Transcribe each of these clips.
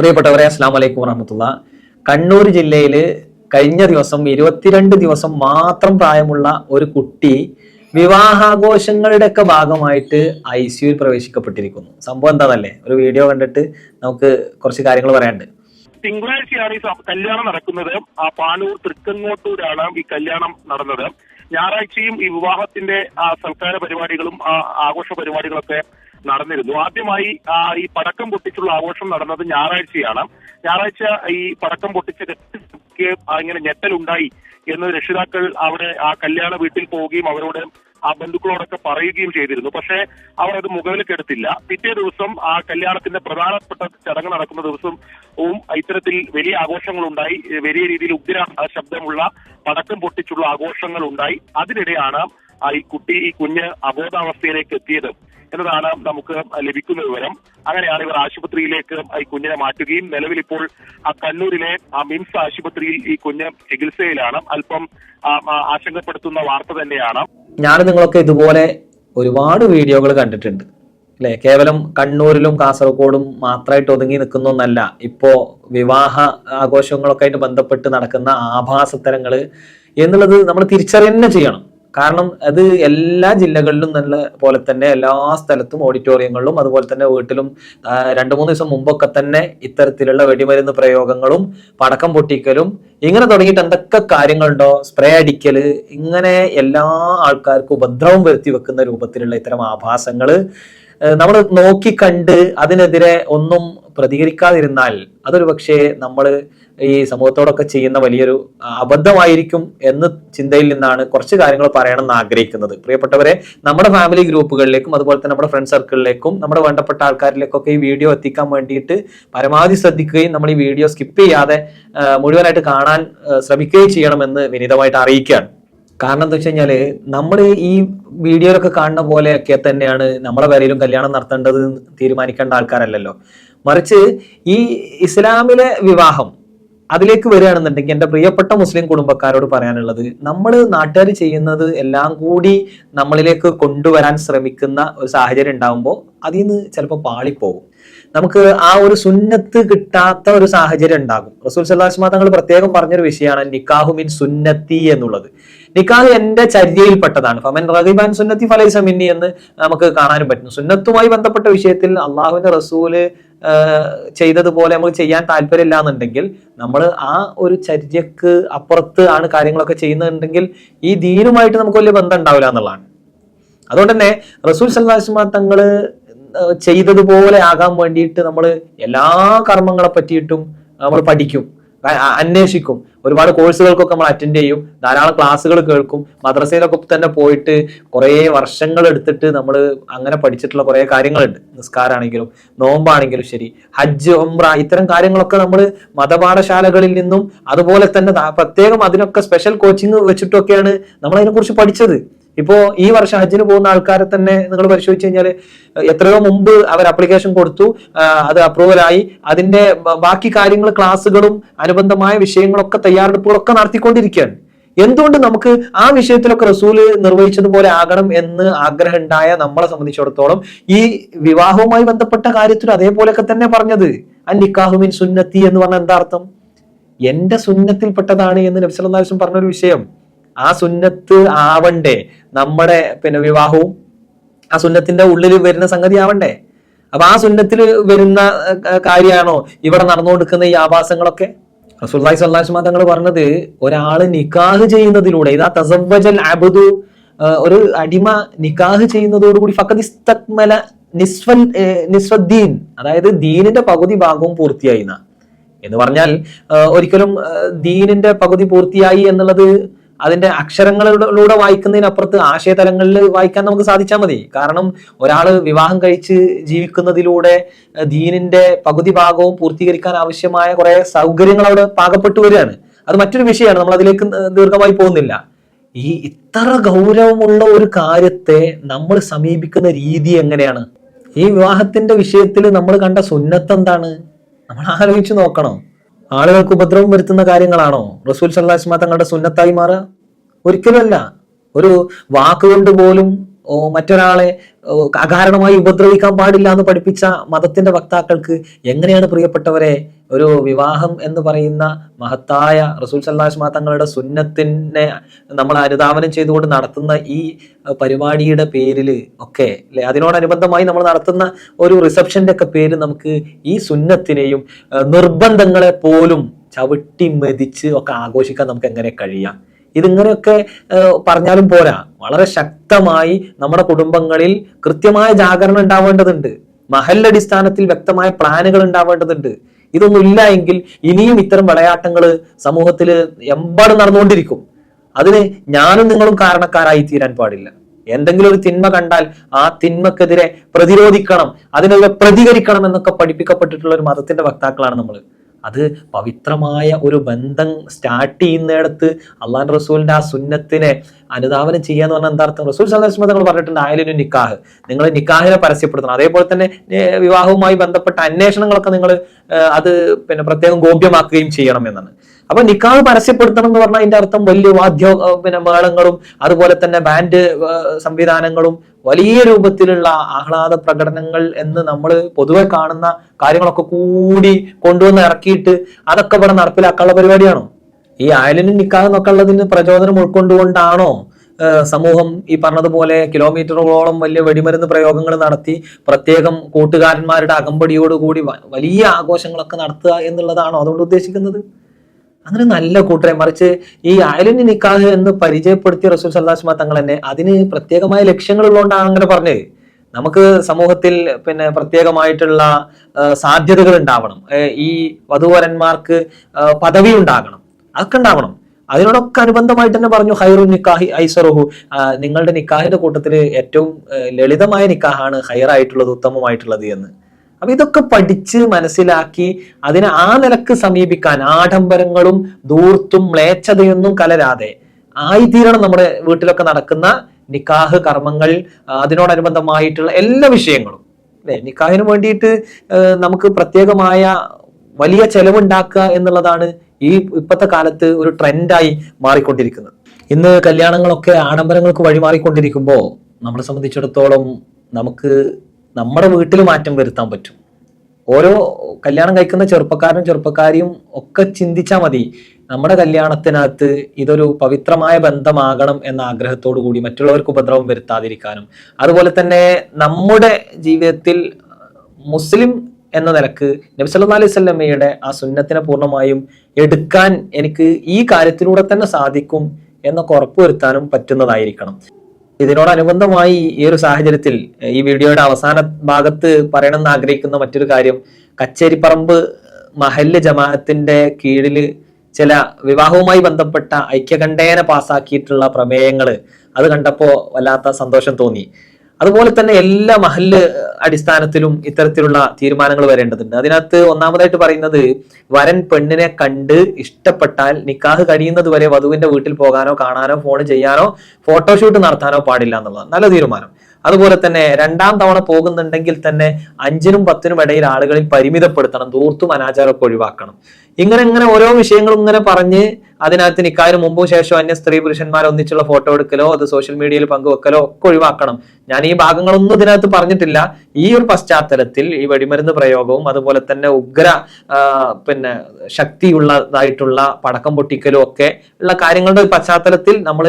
പ്രിയപ്പെട്ടവരെ അസ്ലാം വലൈക്കും വറഹമത്തുള്ള. കണ്ണൂർ ജില്ലയിൽ കഴിഞ്ഞ ദിവസം ഇരുപത്തിരണ്ട് ദിവസം മാത്രം പ്രായമുള്ള ഒരു കുട്ടി വിവാഹാഘോഷങ്ങളുടെ ഒക്കെ ഭാഗമായിട്ട് ഐ സിയുയിൽ പ്രവേശിക്കപ്പെട്ടിരിക്കുന്നു. സംഭവം എന്താണല്ലേ ഒരു വീഡിയോ കണ്ടിട്ട് നമുക്ക് കുറച്ച് കാര്യങ്ങൾ പറയാനുണ്ട്. തിങ്കളാഴ്ചയാണ് ഈ കല്യാണം നടക്കുന്നത്. ആ പാനൂർ തൃക്കങ്ങോട്ടൂരാണ് ഈ കല്യാണം നടന്നത്. ഞായറാഴ്ചയും ഈ വിവാഹത്തിന്റെ സൽക്കാര പരിപാടികളും ആഘോഷ പരിപാടികളൊക്കെ നടന്നിരുന്നു. ആദ്യമായി ഈ പടക്കം പൊട്ടിച്ചുള്ള ആഘോഷം നടന്നത് ഞായറാഴ്ചയാണ്. ഞായറാഴ്ച ഈ പടക്കം പൊട്ടിച്ച് ഇങ്ങനെ ഞെട്ടലുണ്ടായി എന്ന് രക്ഷിതാക്കൾ അവിടെ ആ കല്യാണ വീട്ടിൽ പോവുകയും അവരോട് ആ ബന്ധുക്കളോടൊക്കെ പറയുകയും ചെയ്തിരുന്നു. പക്ഷേ അവർ അത് മുകളിലേക്കെടുത്തില്ല പിറ്റേ ദിവസം ആ കല്യാണത്തിന്റെ പ്രധാനപ്പെട്ട ചടങ്ങ് നടക്കുന്ന ദിവസവും ഇത്തരത്തിൽ വലിയ ആഘോഷങ്ങളുണ്ടായി. വലിയ രീതിയിൽ ഉഗ്ര ശബ്ദമുള്ള പടക്കം പൊട്ടിച്ചുള്ള ആഘോഷങ്ങൾ ഉണ്ടായി അതിനിടെയാണ് ഈ കുട്ടി ഈ കുഞ്ഞ് അബോധാവസ്ഥയിലേക്ക് എത്തിയത്. എന്നതാണ് നമുക്ക് ലഭിക്കുന്ന വിവരം. അങ്ങനെയാണ് ഇവർ ആശുപത്രിയിലേക്ക് ഈ കുഞ്ഞിനെ മാറ്റുകയും നിലവിൽ ഇപ്പോൾ ആ കണ്ണൂരിലെ ആ മിംസ് ആശുപത്രിയിൽ ഈ കുഞ്ഞ് ചികിത്സയിലാണ്. അല്പം ആശങ്കപ്പെടുത്തുന്ന വാർത്ത തന്നെയാണ്. ഞാൻ നിങ്ങളൊക്കെ ഇതുപോലെ ഒരുപാട് വീഡിയോകൾ കണ്ടിട്ടുണ്ട്. അല്ലെ? കേവലം കണ്ണൂരിലും കാസർഗോഡും മാത്രമായിട്ട് ഒതുങ്ങി നിൽക്കുന്നൊന്നല്ല ഇപ്പോ വിവാഹ ആഘോഷങ്ങളൊക്കെ ആയിട്ട് ബന്ധപ്പെട്ട് നടക്കുന്ന ആഭാസത്തരങ്ങൾ എന്നുള്ളത് നമ്മൾ തിരിച്ചറിയന്നെ ചെയ്യണം. കാരണം അത് എല്ലാ ജില്ലകളിലും നല്ല പോലെ തന്നെ എല്ലാ സ്ഥലത്തും ഓഡിറ്റോറിയങ്ങളിലും അതുപോലെ തന്നെ വീട്ടിലും രണ്ടു മൂന്ന് ദിവസം മുമ്പൊക്കെ തന്നെ ഇത്തരത്തിലുള്ള വെടിമരുന്ന് പ്രയോഗങ്ങളും പടക്കം പൊട്ടിക്കലും ഇങ്ങനെ തുടങ്ങിയിട്ട് എന്തൊക്കെ കാര്യങ്ങളുണ്ടോ സ്പ്രേ അടിക്കൽ ഇങ്ങനെ എല്ലാ ആൾക്കാർക്കും ഉപദ്രവം വരുത്തി വെക്കുന്ന രൂപത്തിലുള്ള ഇത്തരം ആഭാസങ്ങൾ നമ്മൾ നോക്കിക്കണ്ട് അതിനെതിരെ ഒന്നും പ്രതികരിക്കാതിരുന്നാൽ അതൊരു പക്ഷേ നമ്മൾ ഈ സമൂഹത്തോടൊക്കെ ചെയ്യുന്ന വലിയൊരു അബദ്ധമായിരിക്കും എന്ന് ചിന്തയിൽ നിന്നാണ് കുറച്ച് കാര്യങ്ങൾ പറയണമെന്ന് ആഗ്രഹിക്കുന്നത്. പ്രിയപ്പെട്ടവരെ നമ്മുടെ ഫാമിലി ഗ്രൂപ്പുകളിലേക്കും അതുപോലെ തന്നെ നമ്മുടെ ഫ്രണ്ട് സർക്കിളിലേക്കും നമ്മുടെ വേണ്ടപ്പെട്ട ആൾക്കാരിലേക്കൊക്കെ ഈ വീഡിയോ എത്തിക്കാൻ വേണ്ടിയിട്ട് പരമാവധി ശ്രദ്ധിക്കുകയും നമ്മൾ ഈ വീഡിയോ സ്കിപ്പ് ചെയ്യാതെ മുഴുവനായിട്ട് കാണാൻ ശ്രമിക്കുകയും ചെയ്യണമെന്ന് വിനീതമായിട്ട് അറിയിക്കുകയാണ്. കാരണം എന്താ വെച്ച് കഴിഞ്ഞാൽ നമ്മൾ ഈ വീഡിയോയിലൊക്കെ കാണുന്ന പോലെയൊക്കെ തന്നെയാണ് നമ്മളെ പേരയിലും കല്യാണം നടത്തേണ്ടത് തീരുമാനിക്കേണ്ട ആൾക്കാരല്ലല്ലോ. മറിച്ച് ഈ ഇസ്ലാമിലെ വിവാഹം അതിലേക്ക് വരികയാണെന്നുണ്ടെങ്കിൽ എന്റെ പ്രിയപ്പെട്ട മുസ്ലിം കുടുംബക്കാരോട് പറയാനുള്ളത് നമ്മൾ നാട്ടുകാർ ചെയ്യുന്നത് എല്ലാം കൂടി നമ്മളിലേക്ക് കൊണ്ടുവരാൻ ശ്രമിക്കുന്ന ഒരു സാഹചര്യം ഉണ്ടാകുമ്പോൾ അതിൽ നിന്ന് ചിലപ്പോൾ പാളിപ്പോകും. നമുക്ക് ആ ഒരു സുന്നത്ത് കിട്ടാത്ത ഒരു സാഹചര്യം ഉണ്ടാകും. റസൂൽ സല്ലാസ്മ തങ്ങൾ പ്രത്യേകം പറഞ്ഞൊരു വിഷയമാണ് നിക്കാഹു മിൻ സുന്നത്തി എന്നുള്ളത്. നിക്കാഹ് എന്റെ ചര്യയിൽപ്പെട്ടതാണ്. ഫമൻ റഹിബാൻ സുന്നത്തി ഫലൈസമിന്നി എന്ന് നമുക്ക് കാണാനും പറ്റും സുന്നത്തുമായി ബന്ധപ്പെട്ട വിഷയത്തിൽ അള്ളാഹുവിന്റെ റസൂൽ ചെയ്തതുപോലെ നമുക്ക് ചെയ്യാൻ താല്പര്യമില്ല എന്നുണ്ടെങ്കിൽ നമ്മൾ ആ ഒരു ചര്യക്ക് അപ്പുറത്ത് ആണ് കാര്യങ്ങളൊക്കെ ചെയ്യുന്നുണ്ടെങ്കിൽ ഈ ദീനുമായിട്ട് നമുക്ക് വലിയ ബന്ധം ഉണ്ടാവില്ല എന്നുള്ളതാണ്. അതുകൊണ്ട് തന്നെ റസൂൽ സല്ലാസ്മാ തങ്ങൾ ഏഹ് ചെയ്തതുപോലെ ആകാൻ വേണ്ടിയിട്ട് നമ്മൾ എല്ലാ കർമ്മങ്ങളെ പറ്റിയിട്ടും നമ്മൾ പഠിക്കും. അന്വേഷിക്കും. ഒരുപാട് കോഴ്സുകൾക്കൊക്കെ നമ്മൾ അറ്റൻഡ് ചെയ്യും. ധാരാളം ക്ലാസ്സുകൾ കേൾക്കും. മദ്രസയിലൊക്കെ തന്നെ പോയിട്ട് കുറേ വർഷങ്ങൾ എടുത്തിട്ട് നമ്മൾ അങ്ങനെ പഠിച്ചിട്ടുള്ള കുറേ കാര്യങ്ങളുണ്ട്. നിസ്കാരാണെങ്കിലും നോമ്പാണെങ്കിലും ശരി. ഹജ്ജ് ഒമ്ര ഇത്തരം കാര്യങ്ങളൊക്കെ നമ്മൾ മതപാഠശാലകളിൽ നിന്നും അതുപോലെ തന്നെ പ്രത്യേകം അതിനൊക്കെ സ്പെഷ്യൽ കോച്ചിങ് വെച്ചിട്ടൊക്കെയാണ് നമ്മൾ അതിനെക്കുറിച്ച് പഠിച്ചത്. ഇപ്പോ ഈ വർഷം ഹജ്ജിന് പോകുന്ന ആൾക്കാരെ തന്നെ നിങ്ങൾ പരിശോധിച്ച് കഴിഞ്ഞാൽ എത്രയോ മുമ്പ് അവർ അപ്ലിക്കേഷൻ കൊടുത്തു അത് അപ്രൂവൽ ആയി. അതിന്റെ ബാക്കി കാര്യങ്ങൾ ക്ലാസ്സുകളും അനുബന്ധമായ വിഷയങ്ങളൊക്കെ തയ്യാറെടുപ്പുകളൊക്കെ നടത്തിക്കൊണ്ടിരിക്കുകയാണ്. എന്തുകൊണ്ട് നമുക്ക് ആ വിഷയത്തിലൊക്കെ റസൂൽ നിർവഹിച്ചതുപോലെ ആകണം എന്ന് ആഗ്രഹം ഉണ്ടായ നമ്മളെ സംബന്ധിച്ചിടത്തോളം ഈ വിവാഹവുമായി ബന്ധപ്പെട്ട കാര്യത്തിൽ അതേപോലെയൊക്കെ തന്നെ പറഞ്ഞത്. അൻ നിക്കാഹുമിൻ സുന്നത്തി എന്ന് പറഞ്ഞ എന്താർത്ഥം എന്റെ സുന്നത്തിൽപ്പെട്ടതാണ് എന്ന് നബ്സല്ലാസ്വം പറഞ്ഞൊരു വിഷയം. ആ സുന്നത്ത് ആവണ്ടേ? നമ്മുടെ പിന്നെ വിവാഹവും ആ സുന്നത്തിന്റെ ഉള്ളിൽ വരുന്ന സംഗതി ആവണ്ടേ? അപ്പൊ ആ സുന്നത്തിൽ വരുന്ന കാര്യമാണോ ഇവിടെ നടന്നുകൊടുക്കുന്ന ഈ ആഭാസങ്ങളൊക്കെ റസൂല്ലായി സല്ലാസ്മാ തങ്ങൾ പറഞ്ഞത് ഒരാൾ നിക്കാഹ് ചെയ്യുന്നതിലൂടെ ഇതാ തസവജൽ അബുദു ഒരു അടിമ നിക്കാഹ് ചെയ്യുന്നതോടുകൂടി ഫക്കത് ഇസ്തക്മല നിസ്വൽ നിസ്വദ്ദീൻ അതായത് ദീനിന്റെ പകുതി ഭാഗവും പൂർത്തിയായി എന്ന്. പറഞ്ഞാൽ ഒരിക്കലും ദീനിന്റെ പകുതി പൂർത്തിയായി എന്നുള്ളത് അതിന്റെ അക്ഷരങ്ങളിലൂടെ വായിക്കുന്നതിനപ്പുറത്ത് ആശയതലങ്ങളിൽ വായിക്കാൻ നമുക്ക് സാധിച്ചാൽ മതി. കാരണം ഒരാൾ വിവാഹം കഴിച്ച് ജീവിക്കുന്നതിലൂടെ ദീനിന്റെ പകുതി ഭാഗവും പൂർത്തീകരിക്കാൻ ആവശ്യമായ കുറെ സൗകര്യങ്ങൾ അവിടെ പാകപ്പെട്ടു വരികയാണ്. അത് മറ്റൊരു വിഷയമാണ്. നമ്മൾ അതിലേക്ക് ദീർഘമായി പോകുന്നില്ല. ഈ ഇത്ര ഗൗരവമുള്ള ഒരു കാര്യത്തെ നമ്മൾ സമീപിക്കുന്ന രീതി എങ്ങനെയാണ്? ഈ വിവാഹത്തിന്റെ വിഷയത്തിൽ നമ്മൾ കണ്ട സുന്നത്ത് എന്താണ്? നമ്മൾ ആലോചിച്ച് നോക്കണം. ആളുകൾക്ക് ഉപദ്രവം വരുത്തുന്ന കാര്യങ്ങളാണോ? റസൂൽ സല്ലാസ്മ തങ്ങളുടെ സുന്നത്തായി മാറുക? ഒരിക്കലുമല്ല. ഒരു വാക്കുകൊണ്ട് പോലും മറ്റൊരാളെ അകാരണമായി ഉപദ്രവിക്കാൻ പാടില്ല എന്ന് പഠിപ്പിച്ച മതത്തിന്റെ വക്താക്കൾക്ക് എങ്ങനെയാണ് പ്രിയപ്പെട്ടവരെ ഒരു വിവാഹം എന്ന് പറയുന്ന മഹത്തായ റസൂൽ സല്ലാസ്മ തങ്ങളുടെ സുന്നത്തിനെ നമ്മൾ അനുധാവനം ചെയ്തുകൊണ്ട് നടത്തുന്ന ഈ പരിപാടിയുടെ പേരിൽ ഒക്കെ അല്ലെ? അതിനോടനുബന്ധമായി നമ്മൾ നടത്തുന്ന ഒരു റിസപ്ഷന്റെ ഒക്കെ പേര് നമുക്ക് ഈ സുന്നത്തിനെയും നിർബന്ധങ്ങളെ പോലും ചവിട്ടി മെതിച്ച് ഒക്കെ ആഘോഷിക്കാൻ നമുക്ക് എങ്ങനെ കഴിയാം? ഇതിങ്ങനെയൊക്കെ പറഞ്ഞാലും പോരാ. വളരെ ശക്തമായി നമ്മുടെ കുടുംബങ്ങളിൽ കൃത്യമായ ജാഗരണം ഉണ്ടാവേണ്ടതുണ്ട്. മഹല്ലടിസ്ഥാനത്തിൽ വ്യക്തമായ പ്ലാനുകൾ ഉണ്ടാവേണ്ടതുണ്ട്. ഇതൊന്നും ഇല്ല എങ്കിൽ ഇനിയും ഇത്തരം വിളയാട്ടങ്ങൾ സമൂഹത്തിൽ എമ്പാടും നടന്നുകൊണ്ടിരിക്കും. അതിന് ഞാനും നിങ്ങളും കാരണക്കാരായി തീരാൻ പാടില്ല. എന്തെങ്കിലും ഒരു തിന്മ കണ്ടാൽ ആ തിന്മക്കെതിരെ പ്രതിരോധിക്കണം അതിനെതിരെ പ്രതികരിക്കണം എന്നൊക്കെ പഠിപ്പിക്കപ്പെട്ടിട്ടുള്ള ഒരു മതത്തിന്റെ വക്താക്കളാണ് നമ്മൾ അത് പവിത്രമായ ഒരു ബന്ധം സ്റ്റാർട്ട് ചെയ്യുന്നിടത്ത് അള്ളാൻ റസൂലിന്റെ ആ സുന്നത്തിനെ അനുധാവനം എന്ന് പറഞ്ഞാൽ എന്താർത്ഥം റസൂൽ സന്ദർശനം നിങ്ങൾ പറഞ്ഞിട്ടുണ്ട് ആയാലും നിക്കാഹ്. നിങ്ങൾ നിക്കാഹിനെ പരസ്യപ്പെടുത്തണം. അതേപോലെ തന്നെ വിവാഹവുമായി ബന്ധപ്പെട്ട അന്വേഷണങ്ങളൊക്കെ നിങ്ങൾ അത് പിന്നെ പ്രത്യേകം ഗോപ്യമാക്കുകയും ചെയ്യണം എന്നാണ്. അപ്പൊ നിക്കാഹ് പരസ്യപ്പെടുത്തണം എന്ന് പറഞ്ഞാൽ അതിന്റെ അർത്ഥം വലിയ വാദ്യ പിന്നെ മേളങ്ങളും അതുപോലെ തന്നെ ബാൻഡ് സംവിധാനങ്ങളും വലിയ രൂപത്തിലുള്ള ആഹ്ലാദ പ്രകടനങ്ങൾ എന്ന് നമ്മൾ പൊതുവെ കാണുന്ന കാര്യങ്ങളൊക്കെ കൂടി കൊണ്ടുവന്ന് ഇറക്കിയിട്ട് അതൊക്കെ ഇവിടെ നടപ്പിലാക്കാനുള്ള പരിപാടിയാണോ? ഈ അയലിനും നിക്കാഹ് എന്നൊക്കെ ഉള്ളതിന് പ്രചോദനം ഉൾക്കൊണ്ടുകൊണ്ടാണോ സമൂഹം ഈ പറഞ്ഞതുപോലെ കിലോമീറ്ററുകളോളം വലിയ വെടിമരുന്ന് പ്രയോഗങ്ങൾ നടത്തി പ്രത്യേകം കൂട്ടുകാരന്മാരുടെ അകമ്പടിയോടുകൂടി വലിയ ആഘോഷങ്ങളൊക്കെ നടത്തുക എന്നുള്ളതാണോ അതുകൊണ്ട് ഉദ്ദേശിക്കുന്നത്? അങ്ങനെ നല്ല കൂട്ടരെ മറിച്ച് ഈ അയലിന് നിക്കാഹ് എന്ന് പരിചയപ്പെടുത്തിയ റസൂൽ സല്ലാസ്മ തങ്ങൾ തന്നെ അതിന് പ്രത്യേകമായ ലക്ഷ്യങ്ങൾ ഉള്ളതുകൊണ്ടാണ് അങ്ങനെ പറഞ്ഞത്. നമുക്ക് സമൂഹത്തിൽ പിന്നെ പ്രത്യേകമായിട്ടുള്ള സാധ്യതകൾ ഉണ്ടാവണം. ഈ വധുവരന്മാർക്ക് പദവി ഉണ്ടാകണം. അതൊക്കെ ഉണ്ടാവണം. അതിനോടൊക്കെ അനുബന്ധമായിട്ട് തന്നെ പറഞ്ഞു ഹൈറു നിക്കാഹി ഐസറുഹു. നിങ്ങളുടെ നിക്കാഹിന്റെ കൂട്ടത്തിൽ ഏറ്റവും ലളിതമായ നിക്കാഹാണ് ഹൈറായിട്ടുള്ളത് ഉത്തമമായിട്ടുള്ളത് എന്ന്. അപ്പൊ ഇതൊക്കെ പഠിച്ച് മനസ്സിലാക്കി അതിനെ ആ നിലയ്ക്ക് സമീപിക്കാൻ ആഡംബരങ്ങളും ദൂർത്തും മ്ലേച്ഛതയൊന്നും കലരാതെ ആയിത്തീരണം നമ്മുടെ വീട്ടിലൊക്കെ നടക്കുന്ന നിക്കാഹ് കർമ്മങ്ങൾ അതിനോടനുബന്ധമായിട്ടുള്ള എല്ലാ വിഷയങ്ങളും. അല്ലെ? നിക്കാഹിന് വേണ്ടിയിട്ട് നമുക്ക് പ്രത്യേകമായ വലിയ ചെലവുണ്ടാക്കുക എന്നുള്ളതാണ് ഈ ഇപ്പോഴത്തെ കാലത്ത് ഒരു ട്രെൻഡായി മാറിക്കൊണ്ടിരിക്കുന്നത്. ഇന്ന് കല്യാണങ്ങളൊക്കെ ആഡംബരങ്ങൾക്ക് വഴിമാറിക്കൊണ്ടിരിക്കുമ്പോൾ നമ്മളെ സംബന്ധിച്ചിടത്തോളം നമുക്ക് നമ്മുടെ വീട്ടിൽ മാറ്റം വരുത്താൻ പറ്റും. ഓരോ കല്യാണം കഴിക്കുന്ന ചെറുപ്പക്കാരനും ചെറുപ്പക്കാരിയും ഒക്കെ ചിന്തിച്ചാൽ മതി നമ്മുടെ കല്യാണത്തിനകത്ത് ഇതൊരു പവിത്രമായ ബന്ധമാകണം എന്ന ആഗ്രഹത്തോടു കൂടി മറ്റുള്ളവർക്ക് ഉപദ്രവം വരുത്താതിരിക്കാനും. അതുപോലെ തന്നെ നമ്മുടെ ജീവിതത്തിൽ മുസ്ലിം എന്ന നിലയ്ക്ക് നബി സല്ലല്ലാഹു അലൈഹി വസല്ലമയുടെ ആ സുന്നത്തിനെ പൂർണമായും എടുക്കാൻ എനിക്ക് ഈ കാര്യത്തിലൂടെ തന്നെ സാധിക്കും എന്നൊക്കെ ഉറപ്പുവരുത്താനും പറ്റുന്നതായിരിക്കണം. ഇതിനോടനുബന്ധമായി ഈ ഒരു സാഹചര്യത്തിൽ ഈ വീഡിയോയുടെ അവസാന ഭാഗത്ത് പറയണമെന്ന് ആഗ്രഹിക്കുന്ന മറ്റൊരു കാര്യം കച്ചേരിപ്പറമ്പ് മഹല്ല് ജമാഅത്തിന്റെ കീഴിൽ ചില വിവാഹവുമായി ബന്ധപ്പെട്ട ഐക്യകണ്ഠേന പാസാക്കിയിട്ടുള്ള പ്രമേയങ്ങൾ അത് കണ്ടപ്പോൾ വല്ലാത്ത സന്തോഷം തോന്നി. അതുപോലെ തന്നെ എല്ലാ മഹല്ല് അടിസ്ഥാനത്തിലും ഇത്തരത്തിലുള്ള തീരുമാനങ്ങൾ വരേണ്ടതുണ്ട്. അതിനകത്ത് ഒന്നാമതായിട്ട് പറയുന്നത് വരൻ പെണ്ണിനെ കണ്ട് ഇഷ്ടപ്പെട്ടാൽ നിക്കാഹ് കഴിയുന്നത് വരെ വധുവിന്റെ വീട്ടിൽ പോകാനോ കാണാനോ ഫോൺ ചെയ്യാനോ ഫോട്ടോഷൂട്ട് നടത്താനോ പാടില്ല എന്നുള്ളതാണ്. നല്ല തീരുമാനം. അതുപോലെ തന്നെ രണ്ടാം തവണ പോകുന്നുണ്ടെങ്കിൽ തന്നെ അഞ്ചിനും പത്തിനും ഇടയിൽ ആളുകളിൽ പരിമിതപ്പെടുത്തണം ദൂർത്തും അനാചാരമൊക്കെ ഒഴിവാക്കണം. ഇങ്ങനെ ഇങ്ങനെ ഓരോ വിഷയങ്ങളും ഇങ്ങനെ പറഞ്ഞ് അതിനകത്ത് നിക്കാതിന് മുമ്പും ശേഷം അന്യ സ്ത്രീ പുരുഷന്മാർ ഒന്നിച്ചുള്ള ഫോട്ടോ എടുക്കലോ അത് സോഷ്യൽ മീഡിയയിൽ പങ്കുവെക്കലോ ഒക്കെ ഒഴിവാക്കണം. ഞാൻ ഈ ഭാഗങ്ങളൊന്നും ഇതിനകത്ത് പറഞ്ഞിട്ടില്ല. ഈ ഒരു പശ്ചാത്തലത്തിൽ ഈ വെടിമരുന്ന് പ്രയോഗവും അതുപോലെ തന്നെ ഉഗ്ര പിന്നെ ശക്തിയുള്ളതായിട്ടുള്ള പടക്കം പൊട്ടിക്കലും ഒക്കെ ഉള്ള കാര്യങ്ങളുടെ ഒരു പശ്ചാത്തലത്തിൽ നമ്മൾ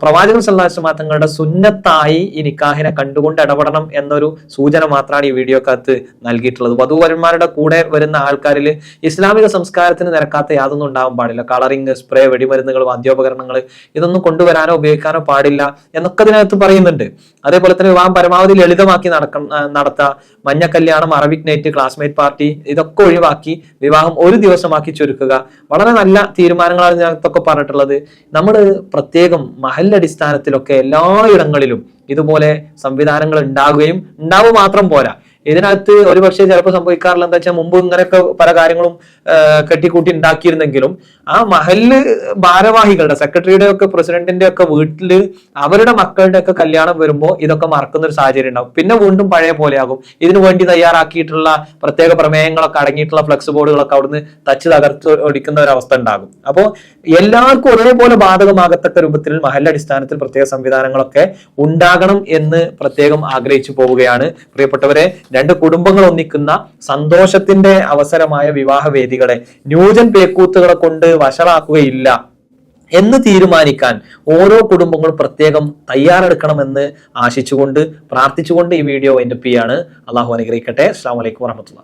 പ്രവാചകൻ സല്ലാസ്മാ തങ്ങളുടെ സുന്നത്തായി ഈ നിക്കാഹിനെ കണ്ടുകൊണ്ട് ഇടപെടണം എന്നൊരു സൂചന മാത്രമാണ് ഈ വീഡിയോക്കകത്ത് നൽകിയിട്ടുള്ളത്. വധുവരന്മാരുടെ കൂടെ വരുന്ന ആൾക്കാരിൽ ഇസ്ലാമിക സംസ്കാരത്തിന് നിരക്കാത്ത യാതൊന്നും ഉണ്ടാവാൻ പാടില്ല. കളറിങ് സ്പ്രേ വെടിമരുന്നുകൾ വാദ്യോപകരണങ്ങൾ ഇതൊന്നും കൊണ്ടുവരാനോ ഉപയോഗിക്കാനോ പാടില്ല എന്നൊക്കെ ഇതിനകത്ത് പറയുന്നുണ്ട്. അതേപോലെ തന്നെ വിവാഹം പരമാവധി ലളിതമാക്കി നടക്ക നടത്തുക മഞ്ഞ കല്യാണം അറബിക് നൈറ്റ് ക്ലാസ്മേറ്റ് പാർട്ടി ഇതൊക്കെ ഒഴിവാക്കി വിവാഹം ഒരു ദിവസമാക്കി ചുരുക്കുക. വളരെ നല്ല തീരുമാനങ്ങളാണ് ഇതിനകത്തൊക്കെ പറഞ്ഞിട്ടുള്ളത്. നമ്മൾ പ്രത്യേകം മഹല്ലടിസ്ഥാനത്തിലൊക്കെ എല്ലായിടങ്ങളിലും ഇതുപോലെ സംവിധാനങ്ങൾ ഉണ്ടാകുകയും ഉണ്ടാവുക മാത്രം പോരാ. ഇതിനകത്ത് ഒരുപക്ഷെ ചിലപ്പോൾ സംഭവിക്കാറില്ല എന്താ വെച്ചാൽ മുമ്പ് ഇങ്ങനെയൊക്കെ പല കാര്യങ്ങളും കെട്ടിക്കൂട്ടി ഉണ്ടാക്കിയിരുന്നെങ്കിലും ആ മഹൽ ഭാരവാഹികളുടെ സെക്രട്ടറിയുടെ ഒക്കെ പ്രസിഡന്റിന്റെ ഒക്കെ വീട്ടിൽ അവരുടെ മക്കളുടെ ഒക്കെ കല്യാണം വരുമ്പോൾ ഇതൊക്കെ മറക്കുന്ന ഒരു സാഹചര്യം ഉണ്ടാവും. പിന്നെ വീണ്ടും പഴയ പോലെയാകും. ഇതിനു വേണ്ടി തയ്യാറാക്കിയിട്ടുള്ള പ്രത്യേക പ്രമേയങ്ങളൊക്കെ അടങ്ങിയിട്ടുള്ള ഫ്ലെക്സ് ബോർഡുകളൊക്കെ അവിടുന്ന് തച്ച് തകർത്ത് ഒടിക്കുന്ന ഒരു അവസ്ഥ ഉണ്ടാകും. അപ്പോൾ എല്ലാവർക്കും ഒരേപോലെ ബാധകമാകത്തക്ക രൂപത്തിൽ മഹല്ല അടിസ്ഥാനത്തിൽ പ്രത്യേക സംവിധാനങ്ങളൊക്കെ ഉണ്ടാകണം എന്ന് പ്രത്യേകം ആഗ്രഹിച്ചു പോവുകയാണ്. പ്രിയപ്പെട്ടവരെ രണ്ട് കുടുംബങ്ങൾ ഒന്നിക്കുന്ന സന്തോഷത്തിന്റെ അവസരമായ വിവാഹവേദികളെ ന്യൂജൻ പേക്കൂത്തുകളെ കൊണ്ട് വഷളാക്കുകയില്ല എന്ന് തീരുമാനിക്കാൻ ഓരോ കുടുംബങ്ങളും പ്രത്യേകം തയ്യാറെടുക്കണമെന്ന് ആശിച്ചുകൊണ്ട് പ്രാർത്ഥിച്ചുകൊണ്ട് ഈ വീഡിയോ എന്റെ പി ആണ് അള്ളാഹു അനുഗ്രഹിക്കട്ടെ. അസ്സാം വലൈക്കും വാഹമത്തുള്ള